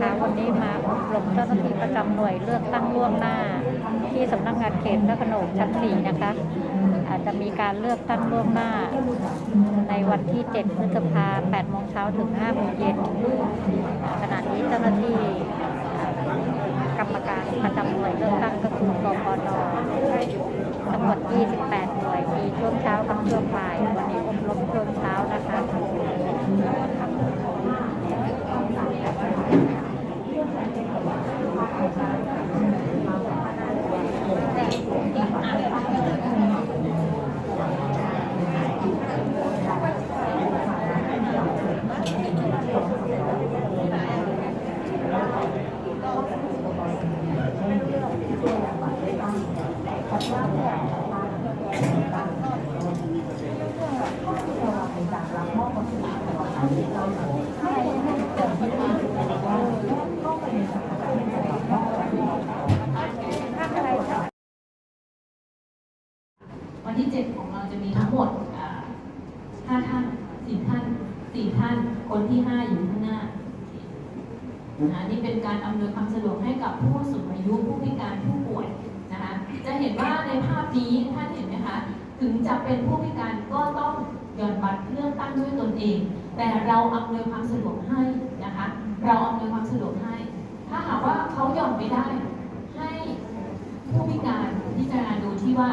คะวันนี้มาอบรมเจ้าหน้าที่ประจำหน่วยเลือกตั้งล่วงหน้า ที่สำนักงานเขตพระโขนงชั้นสี่นะคะอาจจะมีการเลือกตั้งล่วงหน้า ในวันที่ 7 พฤษภา8โมงเช้าถึง5โมงเย็นขณะนี้เจ้าหน้าที่กรรมการประจำหน่วยเลือกตั้งก็คือกปนทั้งหมด 28 หน่วยมีช่วงเช้ากับช่วงบ่ายวันนี้อบรมช่วงเช้านะคะ วันที่ 7 ของเราจะมีทั้งหมดอ่าห้าท่านสี่ท่านสี่ท่าน คน ที่ 5 อยู่ข้างหน้านะคะนี่เป็นการอำนวยความสะดวกให้กับผู้สูงอายุผู้พิการผู้ป่วยนะคะจะเห็นว่าในภาพนี้ท่านเห็นไหมคะถึงจะเป็นผู้พิการก็ต้องหย่อนบัตรเลือกตั้งด้วยตนเอง แต่เราอำนวยความสะดวกให้นะคะเราอำนวยความสะดวกให้ ถ้าหากว่าเขาหย่อนไม่ได้ ให้ผู้พิการพิจารณาดูที่ว่า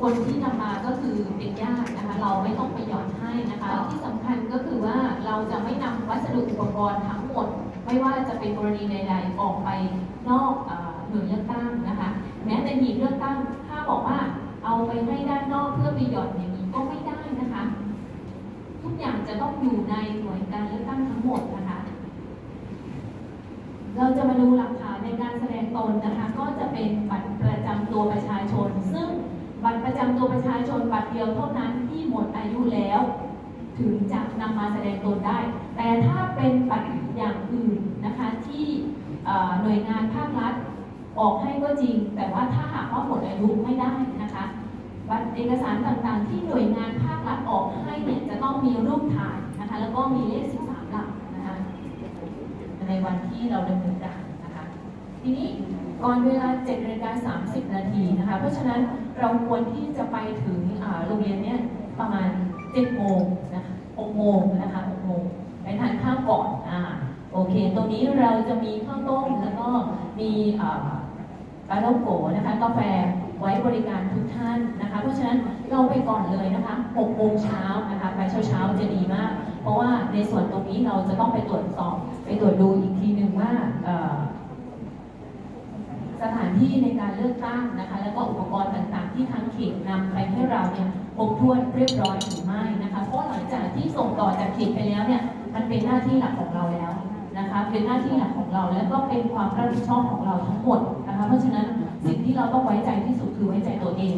คนที่นำมาก็คือเป็นญาตินะคะเราไม่ต้องไปหย่อนให้นะคะที่สำคัญก็คือว่าเราจะไม่นำวัสดุอุป กรณ์ทั้งหมด ไม่ว่าจะเป็นกรณีใด ๆ ออกไปนอกหน่วยเลือกตั้งนะคะ แม้แต่หีบเลือกตั้งถ้าบอกว่าเอาไปให้ด้านนอกเพื่อไปหย่อนอย่างนี้ก็ไม่ได้นะคะ ทุกอย่างจะต้องอยู่ในหน่วยการเลือกตั้งทั้งหมดนะคะ เราจะมาดูหลักฐานในการแสดงตนนะคะ ก็จะเป็นบัตรประจำตัวประชาชน ซึ่งบัตรประจำตัวประชาชนบัตรเดียวเท่านั้นที่หมดอายุแล้ว ถึงจะนำมาแสดงตนได้ แต่ถ้าเป็นบัตรอย่างอื่นนะคะที่หน่วยงานภาครัฐออกให้ก็จริง แต่ว่าถ้าหากว่าหมดอายุไม่ได้นะคะบัตรเอกสารต่างๆ ที่หน่วยงานภาครัฐออกให้เนี่ยจะต้องมีรูปถ่ายนะคะแล้วก็มีเลข 13 หลักนะคะในวันที่เราดำเนินการนะคะทีนี้ก่อนเวลา7นาฬิกา30 นาทีนะคะเพราะฉะนั้นเราควรที่จะไปถึงโรงเรียนเนี่ยประมาณ 7โมงนะคะ6โมงนะคะ6โมงไปทานข้าวก่อนอ่าโอเค ตรงนี้เราจะมีข้าวต้มแล้วก็มีอ่าปลาโลโกนะคะกาแฟไว้บริการทุกท่านนะคะ เพราะฉะนั้นเราไปก่อนเลยนะคะ6โมงเช้านะคะไปเช้าๆจะดีมาก เพราะว่าในส่วนตรงนี้เราจะต้องไปตรวจสอบ ไปตรวจดูอีกทีหนึ่งว่าเอ่อ สถานที่ในการเลือกตั้งนะคะ แล้วก็อุปกรณ์ต่างๆ ที่ทางเขตนำไปให้เราเนี่ยครบถ้วนเรียบร้อยหรือไม่นะคะ เพราะหลังจากที่ส่งต่อจากเขตไปแล้วเนี่ยมันเป็นหน้าที่หลักของเราแล้วนะคะเป็นหน้าที่หลักของเราแล้วก็เป็นความรับผิดชอบของเราทั้งหมดนะคะเพราะฉะนั้นสิ่งที่เราต้องไว้ใจที่สุดคือไว้ใจตัวเอง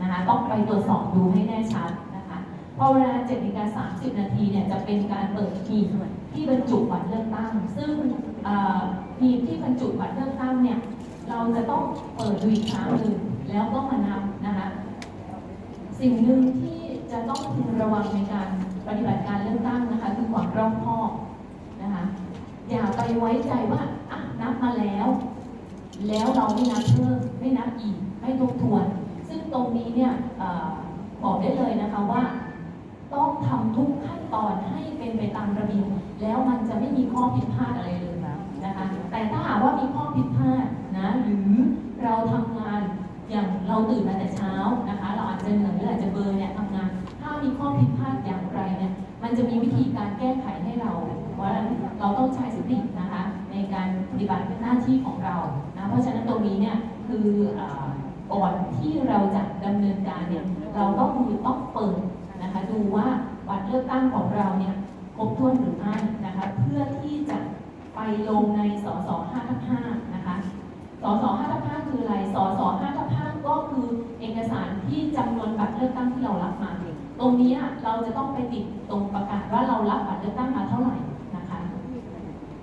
นะคะต้องไปตรวจสอบดูให้แน่ชัดนะคะพอเวลา7นาฬิกา30นาทีเนี่ยจะเป็นการเปิดหีบที่บรรจุบัตรเลือกตั้ง ซึ่งหีบที่บรรจุบัตรเลือกตั้งเนี่ย เราจะต้องเปิดดูอีกครั้งหนึ่งแล้วก็มานับนะคะสิ่งหนึ่งที่จะต้องพึงระวังในการปฏิบัติการเลือกตั้งนะคะ คือความรอบคอบนะคะอย่าไปไว้ใจว่าอะนับมาแล้ว แล้วเราไม่นับเพิ่มไม่นับอีกไม่ทบทวน ซึ่งตรงนี้เนี่ยอบอกได้เลยนะคะว่า ต้องทำทุกขั้นตอนให้เป็นไปตามระเบียบแล้วมันจะไม่มีข้อผิดพลาดอะไรเลยนะคะแต่ถ้าหากว่ามีข้อผิดพลาด หรือเราทำงานอย่างเราตื่นมาแต่เช้านะคะ เราอาจจะเหนื่อยหรืออาจจะเบลอร์เนี่ยทำงาน ถ้ามีข้อผิดพลาดอย่างไรเนี่ยมันจะมีวิธีการแก้ไขให้เรา เพราะฉะนั้นเราต้องใช้สตินะคะ ในการปฏิบัติหน้าที่ของเรานะเพราะฉะนั้นตรงนี้เนี่ยคือออก่อนที่เราจะดำเนินการเนี่ยเราต้องคือต้องเปิดนะคะดูว่าบัตรเลือกตั้งของเราเนี่ยครบถ้วนหรือไม่นะคะเพื่อที่จะไปลงในสส5ทับ5นะคะ สส5ทับ5คืออะไรสส5ทับ5ก็คือเอกสารที่จำนวนบัตรเลือกตั้งที่เรารับมา ตรงนี้เราจะต้องไปติดตรงประกาศว่าเรารับบัตรเลือกตั้งมาเท่าไหร่นะคะ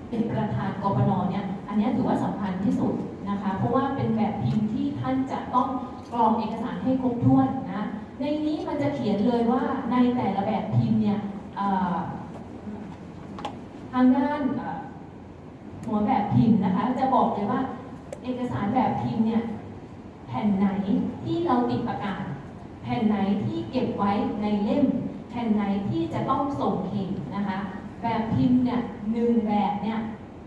เป็นประธานกปนเนี่ย อันนี้ถือว่าสำคัญที่สุดนะคะ เพราะว่าเป็นแบบพิมพ์ที่ท่านจะต้องกรองเอกสารให้ครบถ้วนนะ ในนี้มันจะเขียนเลยว่าในแต่ละแบบพิมพ์เนี่ยทางด้านเอ่อหัวแบบพิมพ์นะคะ จะบอกเลยว่า อกสารแบบพิมพ์เนี่ยแผ่นไหนที่เราติดประกาศ แผ่นไหนที่เก็บไว้ในเล่ม แผ่นไหนที่จะต้องส่งเข่งนะคะ แบบพิมพ์เนี่ยหนึ่งแบบเนี่ย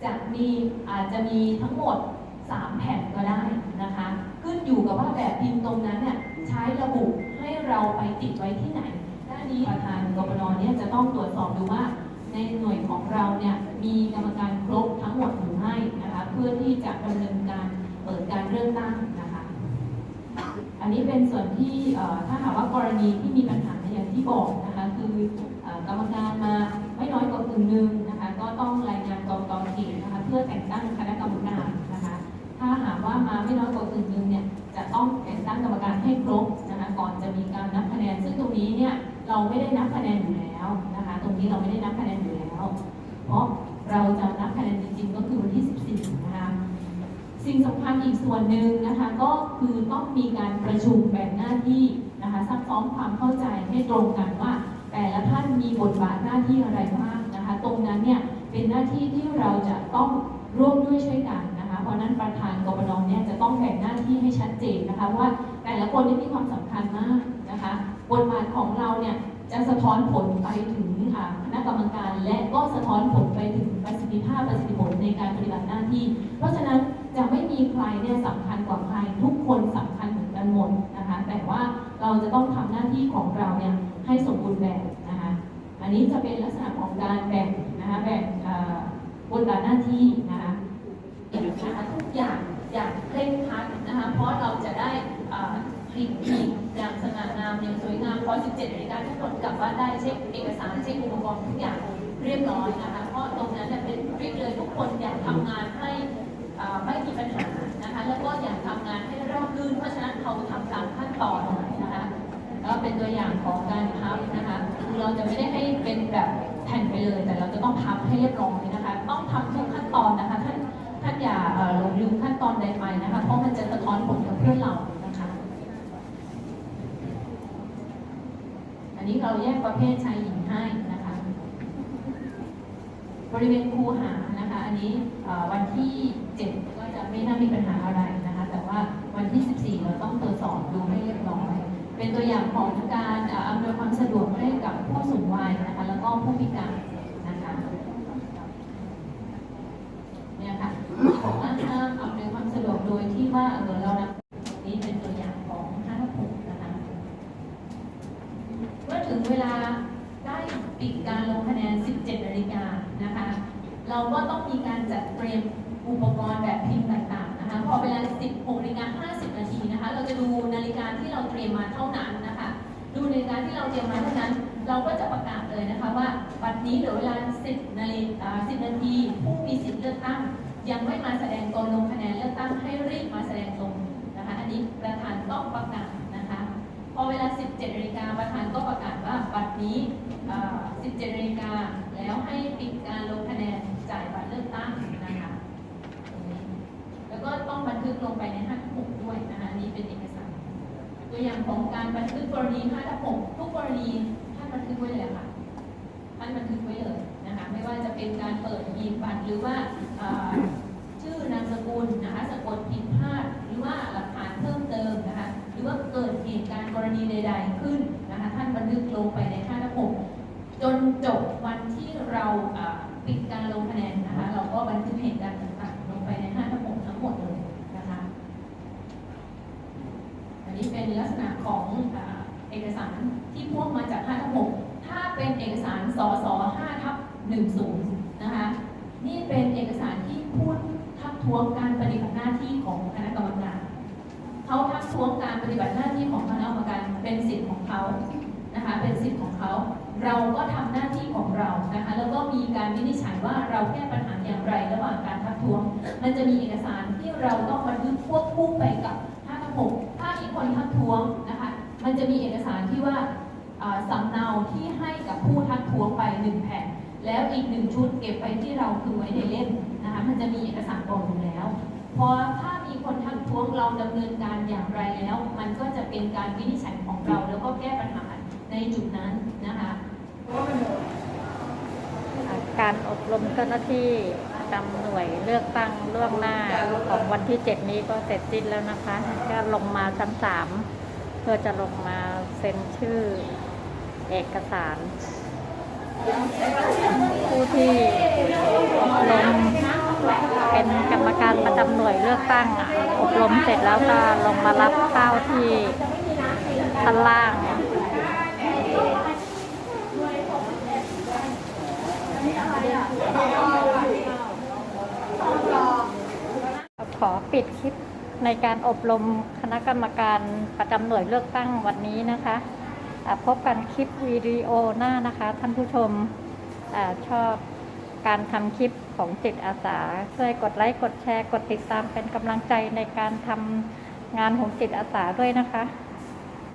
จะมีอาจจะมีทั้งหมด 3 แผ่นก็ได้นะคะ ขึ้นอยู่กับว่าแบบพิมพ์ตรงนั้นเนี่ยใช้ระบุให้เราไปติดไว้ที่ไหนด้านนี้ประธานกบนเนี่ยจะต้องตรวจสอบดูว่า ในหน่วยของเราเนี่ยมีกรรมการครบทั้งหมดหรือไม่นะคะเพื่อที่จะดำเนินการเปิดการเลือกตั้งนะคะ อันนี้เป็นส่วนที่ถ้าหากว่ากรณีที่มีปัญหาอย่างที่บอกนะคะคือกรรมการมาไม่น้อยกว่ากึ่งหนึ่งนะคะก็ต้องรายงานกรกตเขตนะคะเพื่อแต่งตั้งคณะกรรมการนะคะถ้าหากว่ามาไม่น้อยกว่ากึ่งหนึ่งเนี่ยจะต้องแต่งตั้งกรรมการให้ครบนะคะก่อนจะมีการนับคะแนนซึ่งตรงนี้เนี่ยเราไม่ได้นับคะแนนอยู่แล้ว นะคะ ตรงนี้เราไม่ได้นับคะแนนอยู่แล้ว เพราะเราจะนับคะแนนจริงๆก็คือวันที่ 14 นะคะ สิ่งสำคัญอีกส่วนหนึ่งนะคะ ก็คือต้องมีการประชุมแบ่งหน้าที่นะคะซักซ้อมความเข้าใจให้ตรงกันว่า แต่ละท่านมีบทบาทหน้าที่อะไรบ้างนะคะ ตรงนั้นเนี่ยเป็นหน้าที่ที่เราจะต้องร่วมด้วยช่วยกันนะคะ เพราะนั้นประธานกบนเนี่ยจะต้องแบ่งหน้าที่ให้ชัดเจนนะคะ ว่าแต่ละคนนี่มีความสำคัญมากนะคะบทบาทของเราเนี่ย จะสะท้อนผลไปถึงคณะกรรมการ และก็สะท้อนผลไปถึงประสิทธิภาพประสิทธิผลในการปฏิบัติหน้าที่ เพราะฉะนั้นจะไม่มีใครเนี่ยสำคัญกว่าใครทุกคนสำคัญเหมือนกันหมดนะคะแต่ว่าเราจะต้องทำหน้าที่ของเราเนี่ยให้สมบูรณ์แบบนะคะอันนี้จะเป็นลักษณะของการแบ่งนะคะแบ่งบทบาทหน้าที่นะคะทุกอย่างอย่างเคร่งครัดนะคะเพราะเราจะได้เอ่อคลิปอีกอย่างสง่างาม อย่างสวยงามพอ17นาฬิกาทุกคนกลับบ้านได้เช็คเอกสารเช็คอุปกรณ์ทุกอย่างเรียบร้อยนะคะ เพราะตรงนั้นเป็นคลิปเลยทุกคนอยากทำงานให้ไม่มีปัญหานะคะ แล้วก็อยากทำงานให้ราบรื่น เพราะฉะนั้นเขาทำตามขั้นตอนนะคะแล้วเป็นตัวอย่างของการทำนะคะคือเราจะไม่ได้ให้เป็นแบบแผ่นไปเลย แต่เราจะต้องทำให้เรียบร้อยนะคะ ต้องทำทุกขั้นตอนนะคะ ท่านท่านอย่าหลงลืมขั้นตอนใดไปนะคะ เพราะมันจะสะท้อนผลกับเพื่อนเรา นะคะอันนี้เราแยกประเภทชายหญิงให้นะคะ บริเวณคูหานะคะ อันนี้เอ่อวันที่ 7 ก็จะไม่น่ามีปัญหาอะไรนะคะ แต่ว่าวันที่ 14 เราต้องตรวจสอบดูให้เรียบร้อย เป็นตัวอย่างของการเอ่ออำนวยความสะดวกให้กับผู้สูงวัยนะคะ แล้วก็ผู้พิการนะคะเนี่ยค่ะของห้ามอำนวยความสะดวกโดยที่ว่าเออเรานำนี้เป็นตัวอย่างของห้าทับหกนะคะ เมื่อถึงเวลาได้ปิดการลงคะแนน 17 นาฬิกานะคะ เราก็ต้องมีการจัดเตรียมอุปกรณ์แบบพิมพ์ต่างๆนะคะ พอเวลา 16นาฬิกา50 นาทีนะคะ เราจะดูนาฬิกาที่เราเตรียมมาเท่านั้นนะคะ ดูนาฬิกาที่เราเตรียมมาเท่านั้น เราก็จะประกาศเลยนะคะว่าบัดนี้เหลือเวลา 10 นาฬิกา10 นาทีผู้มีสิทธิ์เลือกตั้ง ยังไม่มาแสดงตนลงคะแนนเลือกตั้งให้รีบมาแสดงตนนะคะ อันนี้ประธานต้องประกาศ พอเวลา 17นาฬิกาประธานก็ประกาศว่าบัดนี้ 17นาฬิกาแล้วให้ปิดการลงคะแนนจ่ายบัตรเลือกตั้งนะคะแล้วก็ต้องบันทึกลงไปใน5ทับ6ด้วยนะคะนี้เป็นเอกสาร ตัวอย่างของการบันทึกกรณี5ทับ6ทุกกรณีท่านบันทึกไว้เลยค่ะท่านบันทึกไว้เลยนะคะไม่ว่าจะเป็นการเปิดหีบบัตรหรือว่าชื่อนามสกุลนะคะสะกดผิด ตุการณ์กรณีใด ๆ ขึ้นนะคะท่านบันทึกลงไปใน5ทับ6จนจบวันที่เราปิดการลงคะแนนนะคะเราก็บันทึกเหตุการณ์ต่างๆลงไปใน5ทับ6ทั้งหมดเลยนะคะอันนี้เป็นลักษณะของเอ่อเอกสารที่พ่วงมาจาก5ทับ6ถ้าเป็นเอกสารสส5ทับ10นะคะนี่เป็นเอกสารที่พูดทักท้วงการปฏิบัติหน้าที่ของคณะกรรมการ เขาทักท้วงการปฏิบัติหน้าที่ของคณะกรรมการเป็นสิทธิ์ของเขานะคะเป็นสิทธิ์ของเขา เราก็ทำหน้าที่ของเรานะคะแล้วก็มีการวินิจฉัยว่าเราแก้ปัญหาอย่างไรระหว่างการทักท้วง มันจะมีเอกสารที่เราต้องบันทึกควบคู่ไปกับ5ทับ6ถ้ามีคนทักท้วงนะคะมันจะมีเอกสารที่ว่าสำเนาที่ให้กับผู้ทักท้วงไปหนึ่งแผ่นแล้วอีกหนึ่งชุดเก็บไปที่เราคือไว้ในเล่มนะคะมันจะมีเอกสารบอกอยู่แล้วพอถ้า มีคนทักท้วงเราดำเนินการอย่างไรแล้ว มันก็จะเป็นการวินิจฉัยของเราแล้วก็แก้ปัญหาในจุดนั้นนะคะการอบรมเจ้าหน้าที่จำหน่วยเลือกตั้งล่วงหน้าของวันที่ 7 นี้ก็เสร็จสิ้นแล้วนะคะก็ลงมาชั้น3เพื่อจะลงมาเซ็นชื่อเอกสารผู้ที่ การประจำหน่วยเลือกตั้งอะอบรมเสร็จแล้วก็ลงมารับข้าวที่ชั้นล่าง ขอปิดคลิปในการอบรมคณะกรรมการประจำหน่วยเลือกตั้งวันนี้นะคะพบกันคลิปวิดีโอหน้านะคะ ท่านผู้ชมอชอบการทำคลิป ของจิตอาสา ช่วยกดไลค์กดแชร์ กดติดตามเป็นกำลังใจในการทำงานของจิตอาสาด้วยนะคะ